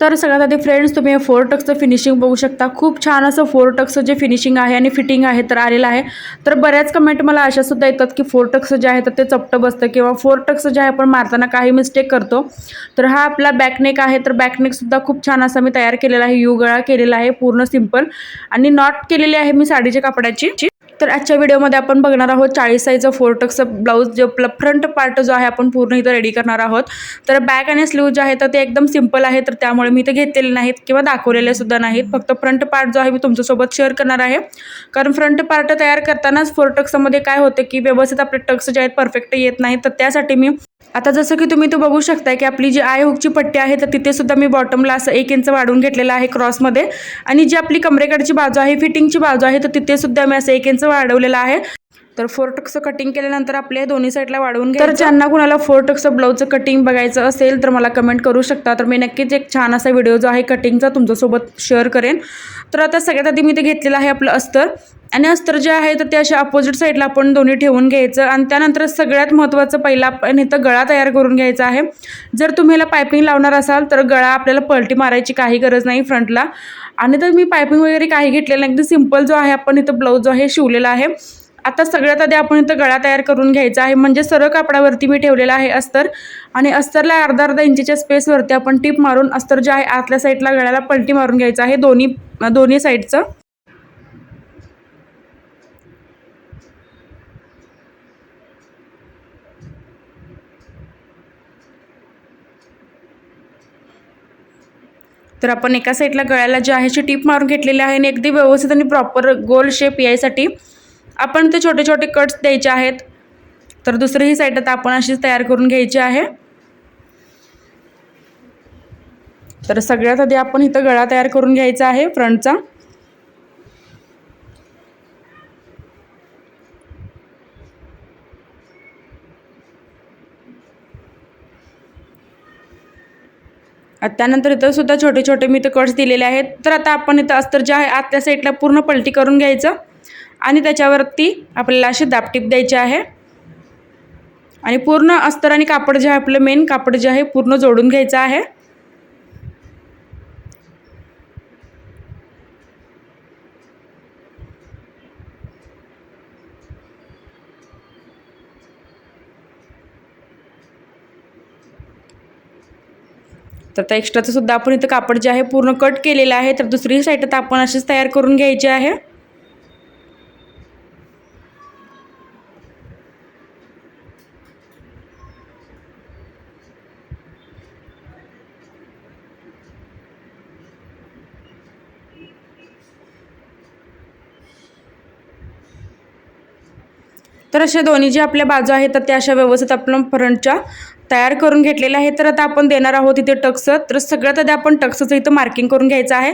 तर सगळ्यात आधी फ्रेंड्स तुम्ही फोर टक्सचं फिनिशिंग बघू शकता. खूप छान असं फोर टक्सचं जे फिनिशिंग आहे आणि फिटिंग आहे तर आलेलं आहे. तर बऱ्याच कमेंट मला अशा सुद्धा येतात की फोर टक्स जे आहे तर ते चपटं बसतं किंवा फोर टक्स जे आहे आपण मारताना काही मिस्टेक करतो. तर हा आपला बॅकनेक आहे तर बॅकनेकसुद्धा खूप छान असा मी तयार केलेला आहे. यू गळा केलेला आहे. पूर्ण सिंपल आणि नॉट केलेली आहे मी साडीच्या कापडाची. तर आजच्या व्हिडिओमध्ये आपण बघणार आहोत चाळीस साईजचं फोर टक्सचं ब्लाऊज जो प्ल फ्रंट पार्ट जो आहे आपण पूर्ण इथं रेडी करणार आहोत. तर बॅक आणि स्लीव जे आहे तर ते एकदम सिंपल आहे तर त्यामुळे मी ते घेतलेले नाहीत किंवा दाखवलेले सुद्धा नाहीत. फक्त फ्रंट पार्ट जो आहे मी तुमच्यासोबत शेअर करणार आहे. कारण फ्रंट पार्ट तयार करतानाच फोर टक्समध्ये काय होतं की व्यवस्थित आपले टक्स जे आहेत परफेक्ट येत नाहीत तर त्यासाठी मी आता जसं की तुम्ही तो बघू शकता की आपली जी आय हुकची पट्टी आहे तर तिथे सुद्धा मी बॉटमला असं एक इंच वाढवून घेतलेलं आहे क्रॉसमध्ये आणि जी आपली कमरेकडची बाजू आहे फिटिंगची बाजू आहे तर तिथे सुद्धा मी असं एक इंच वाढवलेलं आहे. तर फोर टक्सचं कटिंग केल्यानंतर आपले दोन्ही साईडला वाढवून तर ज्यांना कुणाला फोर टक्सचं ब्लाऊजचं कटिंग बघायचं असेल तर मला कमेंट करू शकता. तर मी नक्कीच एक छान असा व्हिडिओ जो आहे कटिंगचा तुमच्यासोबत शेअर करेन. तर आता सगळ्यात आधी मी ते घेतलेलं आहे आपलं अस्तर. आणि अस्तर जे आहे तर ते अशा अपोजिट साईडला आपण दोन्ही ठेवून घ्यायचं. आणि त्यानंतर सगळ्यात महत्त्वाचं पहिला आपण इथं गळा तयार करून घ्यायचा आहे. जर तुम्ही याला पायपिंग लावणार असाल तर गळा आपल्याला पलटी मारायची काही गरज नाही फ्रंटला आणि तर मी पायपिंग वगैरे काही घेतलेलं नाही. अगदी सिंपल जो आहे आपण इथं ब्लाऊज जो आहे शिवलेला आहे. आता सगळ्यात आधी आपण इथं गळा तयार करून घ्यायचा आहे. म्हणजे सरळ कापडावरती मी ठेवलेला आहे अस्तर. आणि अस्तरला अर्धा अर्धा इंचीच्या स्पेसवरती आपण टीप मारून अस्तर जे आहे आतल्या साईडला गळ्याला पलटी मारून घ्यायचं आहे. दोन्ही दोन्ही साईडचं. तर आपण एका साईडला गळ्याला जे आहे अशी टीप मारून घेतलेली आहे. आणि अगदी व्यवस्थित आणि प्रॉपर गोल शेप यायसाठी आपण ते छोटे छोटे कट्स द्यायचे आहेत. तर दुसरीही साईड आता आपण अशीच तयार करून घ्यायची आहे. तर सगळ्यात आधी आपण इथं गळा तयार करून घ्यायचा आहे फ्रंटचा. त्यानंतर इथं सुद्धा छोटे छोटे मी इथं कट्स दिलेले आहेत. तर आता आपण इथं अस्तर जे आहे आतल्या साईडला पूर्ण पलटी करून घ्यायचं. आणि त्याच्यावरती आपल्याला अशी दापटीप द्यायची आहे. आणि पूर्ण अस्तर आणि कापड जे आहे आपलं मेन कापड जे आहे पूर्ण जोडून घ्यायचं आहे. तर त्या एक्स्ट्राचं सुद्धा आपण इथं कापड जे आहे पूर्ण कट केलेलं आहे. तर दुसरी साईड आता आपण अशीच तयार करून घ्यायची आहे. तर अशा दोन्ही जे आपल्या बाजू आहेत तर त्या अशा व्यवस्थित आपण फ्रंटच्या तयार करून घेतलेल्या आहे तर आता आपण देणार आहोत इथे टक्स तर सगळ्यात आधी आपण टक्सचं इथं मार्किंग करून घ्यायचं आहे.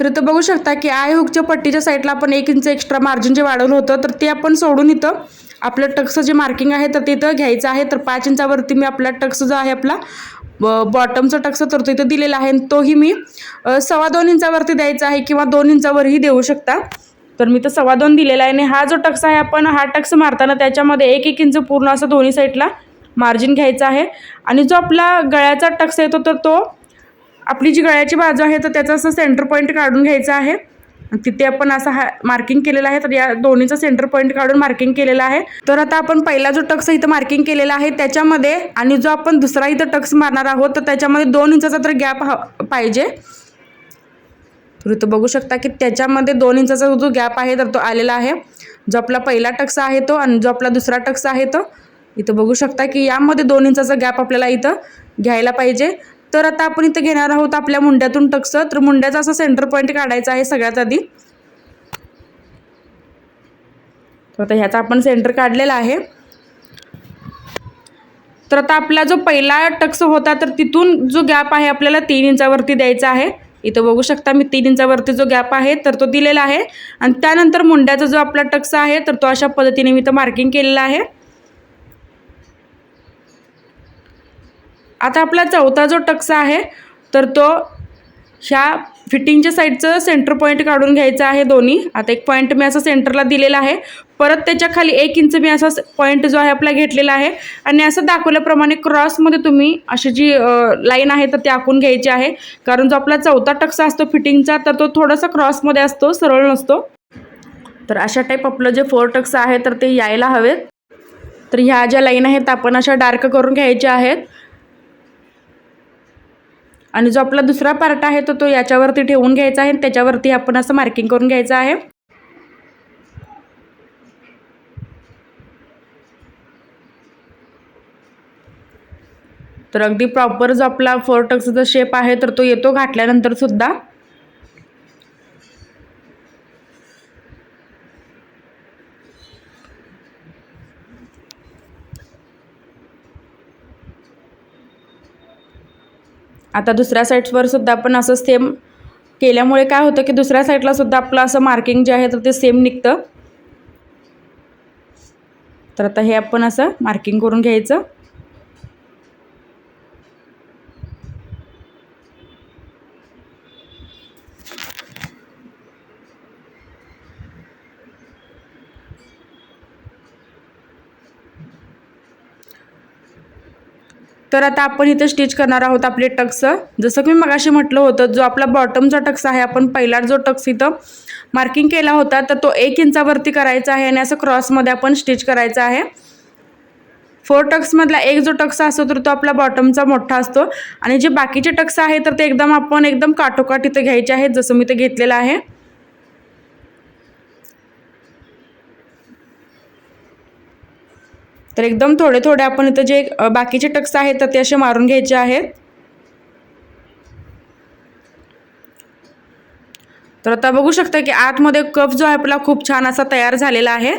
तर इथं बघू शकता की आय हुकच्या पट्टीच्या साईडला आपण एक इंच एक्स्ट्रा मार्जिन जे वाढवलं होतं तर ते आपण सोडून इथं आपलं टक्सचं जे मार्किंग आहे तर तिथं घ्यायचं आहे. तर पाच इंचावरती मी आपला टक्स जो आहे आपला बॉटमचा टक्स तर तो इथं दिलेला आहे. आणि तोही मी सव्वा दोन इंचावरती द्यायचा आहे किंवा दोन इंचावरही देऊ शकता. तर मी तर सव्वा दोन दिलेला आहे आणि हा जो टक्स आहे आपण हा टक्स मारताना त्याच्यामध्ये एक एक इंच पूर्ण असं दोन्ही साईडला मार्जिन घ्यायचं आहे. आणि जो आपला गळ्याचा टक्स येतो तर तो आपली जी गळ्याची बाजू आहे तर त्याचा असं सेंटर पॉईंट काढून घ्यायचा आहे. तिथे आपण असं हा मार्किंग केलेलं आहे तर या दोन्हीचं सेंटर पॉईंट काढून मार्किंग केलेलं आहे. तर आता आपण पहिला जो टक्स इथं मार्किंग केलेला आहे त्याच्यामध्ये आणि जो आपण दुसरा इथं टक्स मारणार आहोत तर त्याच्यामध्ये दोन इंचाचा तर गॅप हा पाहिजे. तर इथं बघू शकता की त्याच्यामध्ये दोन इंचाचा जो गॅप आहे तर तो आलेला आहे. जो आपला पहिला टक्स आहे तो आणि जो आपला दुसरा टक्स आहे तो. इथं बघू शकता की यामध्ये दोन इंचाचा गॅप आपल्याला इथं घ्यायला पाहिजे. तर आता आपण इथं घेणार आहोत आपल्या मुंड्यातून टक्स. तर मुंड्याचा असा सेंटर पॉईंट काढायचा आहे सगळ्यात आधी. तर आता ह्याचा आपण सेंटर काढलेला आहे. तर आता आपला जो पहिला टक्स होता तर तिथून जो गॅप आहे आपल्याला तीन इंचावरती द्यायचा आहे. इथं बघू शकता मी तीन इंचावरती जो गॅप आहे तर तो दिलेला आहे. आणि त्यानंतर मुंड्याचा जो आपला टक्स आहे तर तो अशा पद्धतीने मी इथं मार्किंग केलेला आहे. आता आपला चौथा जो टक्स आहे तर तो ह्या फिटिंगच्या साईडचं सेंटर पॉईंट काढून घ्यायचं आहे दोन्ही. आता एक पॉईंट मी असं सेंटरला दिलेला आहे. परत त्याच्याखाली एक इंच मी असा पॉईंट जो आहे आपला घेतलेला आहे. आणि असं दाखवल्याप्रमाणे क्रॉसमध्ये तुम्ही अशी जी लाईन आहे तर ती आखून घ्यायची आहे. कारण जो आपला चौथा टक्सा असतो फिटिंगचा तर तो थोडासा क्रॉसमध्ये असतो सरळ नसतो. तर अशा टाईप आपलं जे फोर टक्स आहे तर ते यायला हवेत. तर ह्या ज्या लाईन आहेत आपण अशा डार्क करून घ्यायच्या आहेत. आणि जो आपला दुसरा पार्ट आहे तो तो याच्यावरती ठेवून घ्यायचा आहे आणि त्याच्यावरती आपण असं मार्किंग करून घ्यायचं आहे. तर अगदी प्रॉपर जो आपला फोर टक्सचा शेप आहे तर तो येतो घातल्यानंतर सुद्धा. आता दुसऱ्या साईड्सवर सुद्धा आपण असं सेम केल्यामुळे काय होतं की दुसऱ्या साईडला सुद्धा आपलं असं मार्किंग जे आहे तर ते सेम निघतं. तर आता हे आपण असं मार्किंग करून घ्यायचं. तर आता आपण इथं स्टिच करणार आहोत आपले टक्स. जसं की मी मगाशी म्हटलं होतं जो आपला बॉटमचा टक्स आहे आपण पहिला जो टक्स इथं मार्किंग केला होता तर तो एक इंचावरती करायचा आहे आणि असं क्रॉसमध्ये आपण स्टिच करायचा आहे. फोर टक्समधला एक जो टक्स असतो तर तो आपला बॉटमचा मोठा असतो. आणि जे बाकीचे टक्स आहे तर ते एकदम आपण एकदम काठोकाठ इथं घ्यायचे आहेत जसं मी ते घेतलेलं आहे. तर एकदम थोडे थोडे आपण इथं जे बाकीचे टक्स आहेत तर ते असे मारून घ्यायचे आहेत. तर आता बघू शकता की आतमध्ये कप जो आहे आपला खूप छान असा तयार झालेला आहे.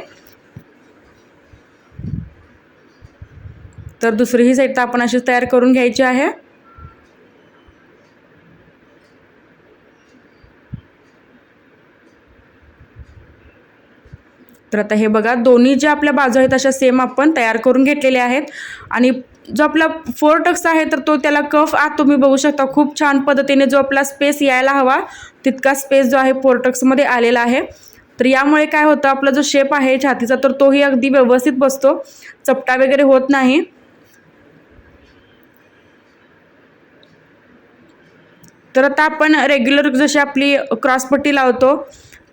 तर दुसरी ही साईड तर आपण अशीच तयार करून घ्यायची आहे. तर आता हे बघा दोन्ही ज्या आपल्या बाजू आहेत अशा सेम आपण तयार करून घेतलेल्या आहेत. आणि जो आपला फोर टक्स आहे तर तो त्याला कफ आत तुम्ही बघू शकता. खूप छान पद्धतीने जो आपला स्पेस यायला हवा तितका स्पेस जो आहे फोर टक्समध्ये आलेला आहे. तर यामुळे काय होतं आपला जो शेप आहे छातीचा तर तोही अगदी व्यवस्थित बसतो. चपटा वगैरे होत नाही. तर आता आपण रेग्युलर जशी आपली क्रॉसपट्टी लावतो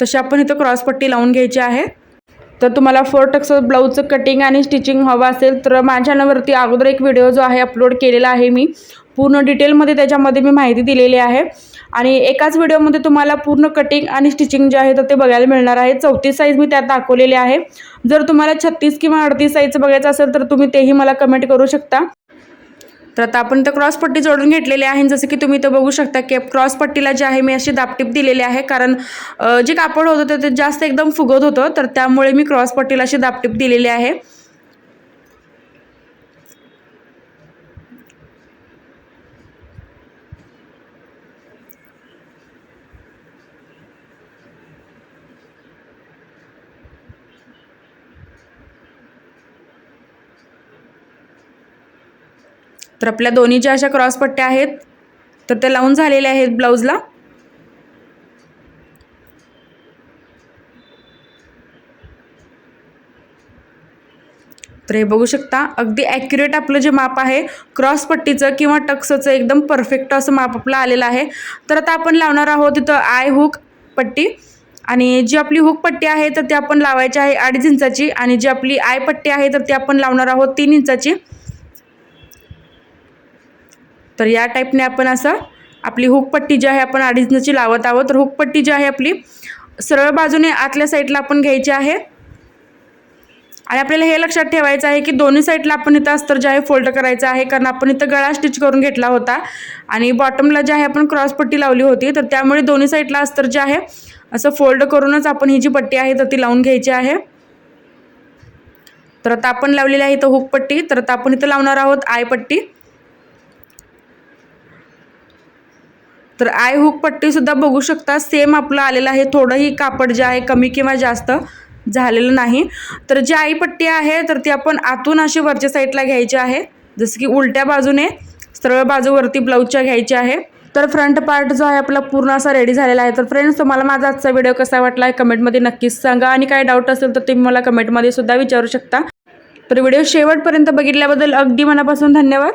तशी आपण इथं क्रॉसपट्टी लावून घ्यायची आहे. तर तुम्हाला फोर टक्स ब्लाऊजचं कटिंग आणि स्टिचिंग हवं असेल तर माझ्या चॅनलवरती अगोदर एक व्हिडिओ जो आहे अपलोड केलेला आहे मी. पूर्ण डिटेलमध्ये त्याच्यामध्ये मी माहिती दिलेली आहे. आणि एकाच व्हिडिओमध्ये तुम्हाला पूर्ण कटिंग आणि स्टिचिंग जे आहे तर ते बघायला मिळणार आहे. चौतीस साईज मी त्यात दाखवलेली आहे. जर तुम्हाला छत्तीस किंवा अडतीस साईजचं बघायचं असेल तर तुम्ही तेही मला कमेंट करू शकता. तर आता आपण तर क्रॉसपट्टी जोडून घेतलेली आहे. जसं की तुम्ही तर बघू शकता की क्रॉसपट्टीला जे आहे मी अशी दापटीप दिलेली आहे. कारण जे कापड होतं ते जास्त एकदम फुगत होतं. तर त्यामुळे मी क्रॉसपट्टीला अशी दापटीप दिलेली आहे. तर आपल्या दोन्ही ज्या अशा क्रॉसपट्ट्या आहेत तर त्या लावून झालेल्या आहेत ब्लाऊजला. तर हे बघू शकता अगदी ॲक्युरेट आपलं जे माप आहे क्रॉसपट्टीचं किंवा टक्सचं एकदम परफेक्ट असं माप आपलं आलेलं आहे. तर आता आपण लावणार आहोत इथं आय हुक पट्टी. आणि जी आपली हुक पट्टी आहे तर ती आपण लावायची आहे अडीच इंचाची. आणि जी आपली आय पट्टी आहे तर ती आपण लावणार आहोत तीन इंचाची. तर या टाईपने आपण असं आपली हुकपट्टी जी आहे आपण अडीच इंची लावत आहोत. तर हुकपट्टी जी आहे आपली सरळ बाजूने आतल्या साईडला आपण घ्यायची आहे. आणि आपल्याला हे लक्षात ठेवायचं आहे की दोन्ही साईडला आपण इथं अस्तर जे आहे फोल्ड करायचं आहे. कारण आपण इथं गळा स्टिच करून घेतला होता. आणि बॉटमला जे आहे आपण क्रॉसपट्टी लावली होती. तर त्यामुळे दोन्ही साईडला अस्तर जे आहे असं फोल्ड करूनच आपण ही जी पट्टी आहे तर ती लावून घ्यायची आहे. तर आता आपण लावलेली आहे इथं हुकपट्टी तर आता आपण इथं लावणार आहोत आयपट्टी तर आय हुक पट्टीसुद्धा बघू शकता. सेम आपलं आलेलं आहे. थोडंही कापड जे आहे कमी किंवा जास्त झालेलं नाही. तर जी आई पट्टी आहे तर ती आपण आतून अशी वरच्या साईडला घ्यायची आहे. जसं की उलट्या बाजूने सरळ बाजूवरती ब्लाऊजच्या घ्यायची आहे. तर फ्रंट पार्ट जो आहे आपला पूर्ण असा रेडी झालेला आहे. तर फ्रेंड्स तुम्हाला माझा आजचा व्हिडिओ कसा वाटला आहे कमेंटमध्ये नक्कीच सांगा. आणि काय डाऊट असेल तर तुम्ही मला कमेंटमध्ये सुद्धा विचारू शकता. तर व्हिडिओ शेवटपर्यंत बघितल्याबद्दल अगदी मनापासून धन्यवाद.